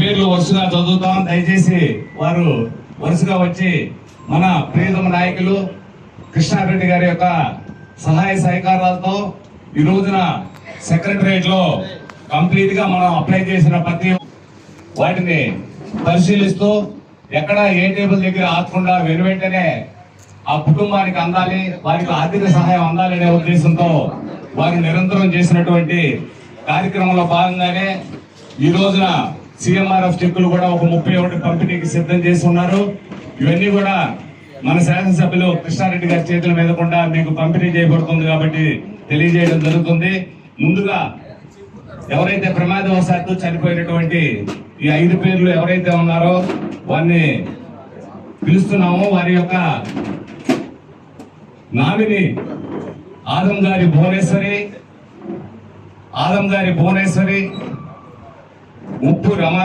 పేర్లు వరుసగా చదువుతాం. దయచేసి వారు వరుసగా వచ్చి మన ప్రియతమ నాయకులు కృష్ణారెడ్డి గారి యొక్క సహాయ సహకారాలతో ఈ రోజున సెక్రటరియట్లో కంప్లీట్గా మనం అప్లై చేసిన ప్రతి వాటిని పరిశీలిస్తూ ఎక్కడ ఏ టేబుల్ దగ్గర ఆకుండా వెను వెంటనే ఆ కుటుంబానికి అందాలి వారికి ఆర్థిక సహాయం అందాలి అనే ఉద్దేశంతో వారు నిరంతరం చేసినటువంటి కార్యక్రమంలో భాగంగానే ఈ రోజున సిఎంఆర్ఎఫ్ చెక్కులు కూడా ఒక ముప్పై ఒకటి పంపిణీకి సిద్ధం చేసి ఉన్నారు. ఇవన్నీ కూడా మన శాసనసభ్యులు కృష్ణారెడ్డి గారి చేతుల మీద కూడా మీకు పంపిణీ చేయబడుతుంది కాబట్టి తెలియజేయడం జరుగుతుంది. ముందుగా ఎవరైతే ప్రమాదవశాత్తు చనిపోయినటువంటి ఈ ఐదు పేర్లు ఎవరైతే ఉన్నారో వారిని పిలుస్తున్నామో. వారి యొక్క నామిని ఆదం గారి భువనేశ్వరి ఆదం గారి భువనేశ్వరి ఉప్పు రమ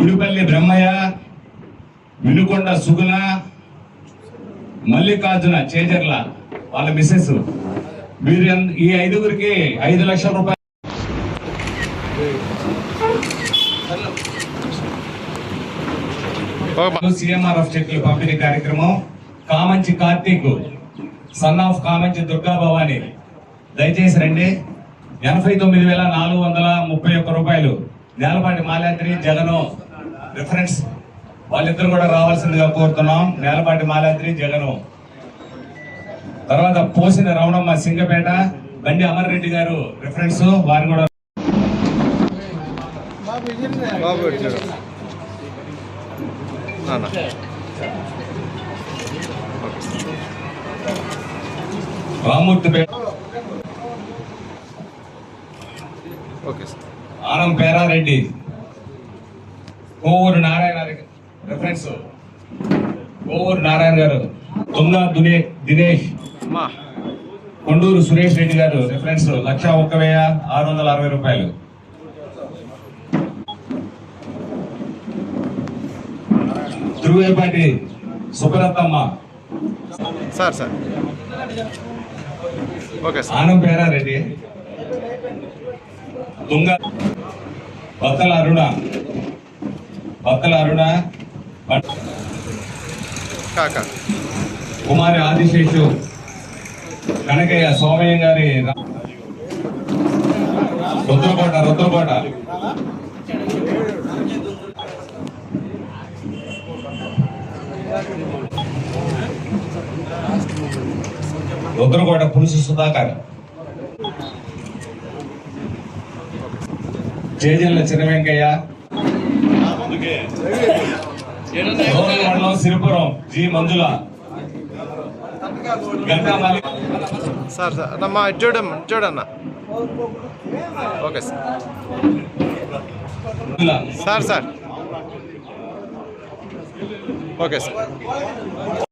గుడిపల్లి బ్రహ్మయ్య వినుకొండ సుగుణ మల్లికార్జున చేజర్ల వాళ్ళ మిస్సెస్ వీరు ఎన్- ఈ ఐదుగురికి ఐదు లక్షల రూపాయలు. సిఎంఆర్ఎఫ్ చెక్కులు పంపిణీ కార్యక్రమం. కామంచి కార్తీక్ సన్ ఆఫ్ కామంచి దుర్గా భవాని దయచేసి రండి. ఎనభై తొమ్మిది వేల నాలుగు వందల ముప్పై ఒక్క రూపాయలు నేలపాటి మాలాద్రి జగను రిఫరెన్స్ వాళ్ళిద్దరు కూడా రావాల్సిందిగా కోరుతున్నాం. నేలపాటి మాలాద్రి జగను. తర్వాత పోసిన రమణమ్మ సింగపేట బండి అమర్ రెడ్డి గారు రిఫరెన్స్ వారిని కూడా Ramurthypeta okay sir Anam Perareddy. Kovur Narayana reference Kovur Narayana గారు. తుంగా దునే దినేష్. కొండూరు సురేష్ రెడ్డి గారు రిఫరెన్స్ లక్ష ఒక్క వెయ్యి ఆరు వందల అరవై రూపాయలు. Tiruvepati Subbarathamma sir sir. Okay Anam Perareddy. Tunga Battala Aruna Battala Aruna Kumari Adiseshu Kanakaiah Somaiah గారి రుద్రకోట రుద్రకోట. రుద్రకోట పులుసు సుధాకర్. చేజల్ల చిన్న వెంకయ్య గౌరవ మండలం Siripuram G Manjula Gangamalli sir sir అమ్మా ఇటు చూడమ్మ ఇటు చూడన్న okay sir Manjula sir sir okay sir